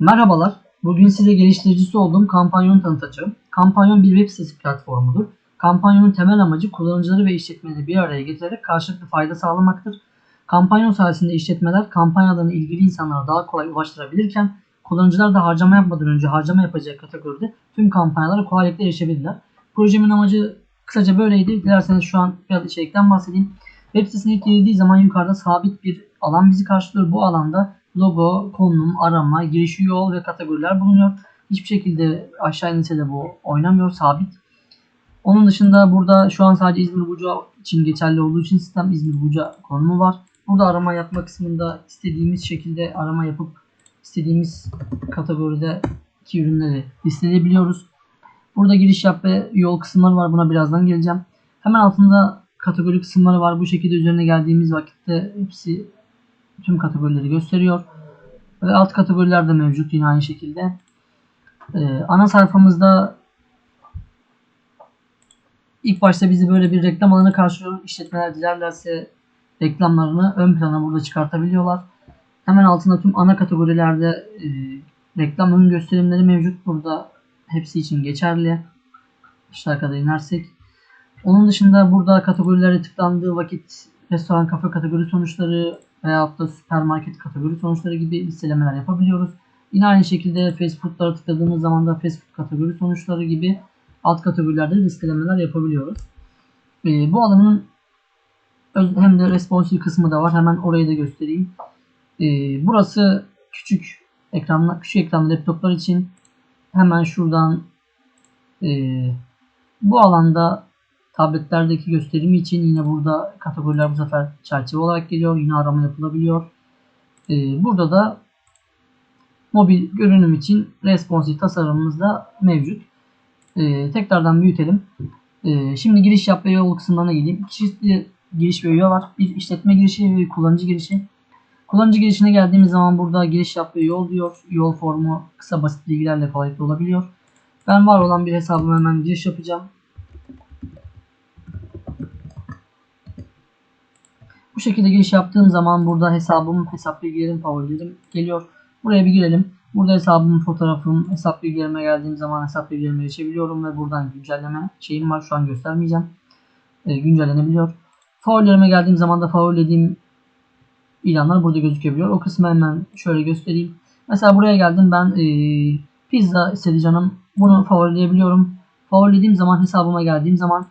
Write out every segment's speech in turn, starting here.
Merhabalar. Bugün size geliştiricisi olduğum Kampanyon tanıtacağım. Kampanyon bir web sitesi platformudur. Kampanyonun temel amacı kullanıcıları ve işletmeleri bir araya getirerek karşılıklı fayda sağlamaktır. Kampanyon sayesinde işletmeler kampanyalarını ilgili insanlara daha kolay ulaştırabilirken kullanıcılar da harcama yapmadan önce harcama yapacağı kategoride tüm kampanyalara kolaylıkla erişebilirler. Projemin amacı kısaca böyleydi. Dilerseniz şu an biraz içerikten bahsedeyim. Web sitesine ilk girildiği zaman yukarıda sabit bir alan bizi karşılıyor. Bu alanda logo, konum, arama, giriş üye ol ve kategoriler bulunuyor. Hiçbir şekilde aşağı inse de bu oynamıyor, sabit. Onun dışında burada şu an sadece İzmir Buca için geçerli olduğu için sistem İzmir Buca konumu var. Burada arama yapma kısmında istediğimiz şekilde arama yapıp istediğimiz kategorideki ürünleri listeleyebiliyoruz. Burada giriş yap ve yol kısımları var. Buna birazdan geleceğim. Hemen altında kategori kısımları var. Bu şekilde üzerine geldiğimiz vakitte hepsi tüm kategorileri gösteriyor. Alt kategoriler de mevcut yine aynı şekilde. Ee, ana sayfamızda ilk başta bizi böyle bir reklam alanı karşılıyor. İşletmeler dilerlerse reklamlarını ön plana burada çıkartabiliyorlar. Hemen altında tüm ana kategorilerde e, reklam ön gösterimleri mevcut. Burada hepsi için geçerli. Aşağı kadar inersek. Onun dışında burada kategorilere tıklandığı vakit restoran kafe kategori sonuçları veyahut da süpermarket kategori sonuçları gibi listelemeler yapabiliyoruz. Yine aynı şekilde fast food'lara tıkladığımız zaman da fast food kategori sonuçları gibi alt kategorilerde listelemeler yapabiliyoruz. Ee, bu alanın hem de responsive kısmı da var. Hemen orayı da göstereyim. Ee, burası küçük ekranla küçük ekranlı laptoplar için hemen şuradan e, bu alanda tabletlerdeki gösterimi için yine burada kategoriler bu sefer çerçeve olarak geliyor. Yine arama yapılabiliyor. Ee, burada da mobil görünüm için responsive tasarımımız da mevcut. Ee, tekrardan büyütelim. Ee, şimdi giriş yap ve yol kısımlarına geleyim. Çeşitli giriş ve var. Bir işletme girişi ve kullanıcı girişi. Kullanıcı girişine geldiğimiz zaman burada giriş yap ve yol diyor. Yol formu kısa basit bilgilerle kolaylıkla olabiliyor. Ben var olan bir hesabıma hemen giriş yapacağım. Bu şekilde giriş yaptığım zaman burada hesabım, hesap bilgilerim, favorilerim geliyor. Buraya bir girelim. Burada hesabımın fotoğrafım, hesap bilgilerime geldiğim zaman hesap bilgilerime erişebiliyorum ve buradan güncelleme şeyim var. Şu an göstermeyeceğim. E, güncellenebiliyor. Favorilerime geldiğim zaman da favorilediğim ilanlar burada gözükebiliyor. O kısmı hemen şöyle göstereyim. Mesela buraya geldim ben e, pizza istedi canım. Bunu favorileyebiliyorum. Favorilediğim zaman hesabıma geldiğim zaman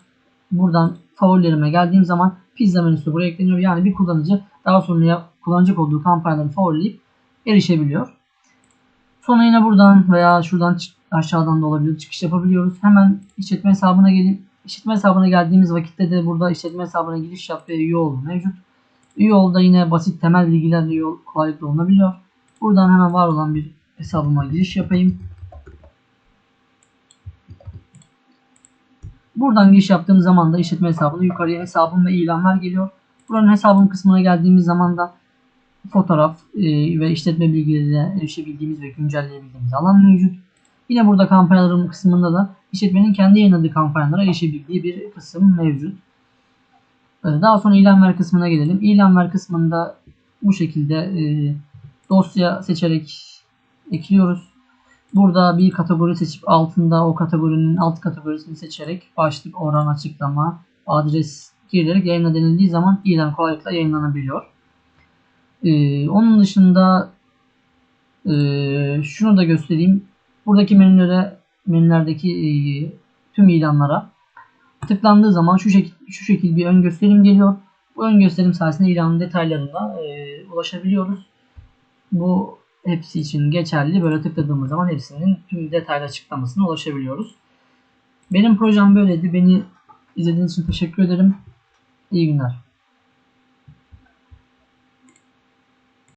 buradan favorilerime geldiğim zaman pizza menüsü buraya ekleniyor. Yani bir kullanıcı daha sonra kullanacak olduğu kampanyaları favorileyip erişebiliyor. Sonra yine buradan veya şuradan aşağıdan da olabilir çıkış yapabiliyoruz. Hemen işletme hesabına gelin. İşletme hesabına geldiğimiz vakitte de burada işletme hesabına giriş yap ve üye ol mevcut. Üye olda yine basit temel bilgilerle üye ol kolaylıkla olunabiliyor. Buradan hemen var olan bir hesabıma giriş yapayım. Buradan giriş yaptığım zaman da işletme hesabına yukarıya hesabım ve ilanlar geliyor. Buranın hesabım kısmına geldiğimiz zaman da fotoğraf e, ve işletme bilgilerine erişebildiğimiz ve güncelleyebildiğimiz alan mevcut. Yine burada kampanyalarım kısmında da işletmenin kendi yayınladığı kampanyalara erişebildiği bir kısım mevcut. E, Daha sonra ilan ver kısmına gelelim. İlan ver kısmında bu şekilde e, dosya seçerek ekliyoruz. Burada bir kategori seçip altında o kategorinin alt kategorisini seçerek başlık, oran, açıklama, adres girilerek yayınla denildiği zaman ilan kolaylıkla yayınlanabiliyor. Ee, onun dışında e, şunu da göstereyim. Buradaki menülere, menülerdeki e, tüm ilanlara tıklandığı zaman şu şekil şu şekil bir ön gösterim geliyor. Bu ön gösterim sayesinde ilanın detaylarına e, ulaşabiliyoruz. Bu hepsi için geçerli. Böyle tıkladığımız zaman hepsinin tüm detaylı açıklamasına ulaşabiliyoruz. Benim projem böyleydi. Beni izlediğiniz için teşekkür ederim. İyi günler.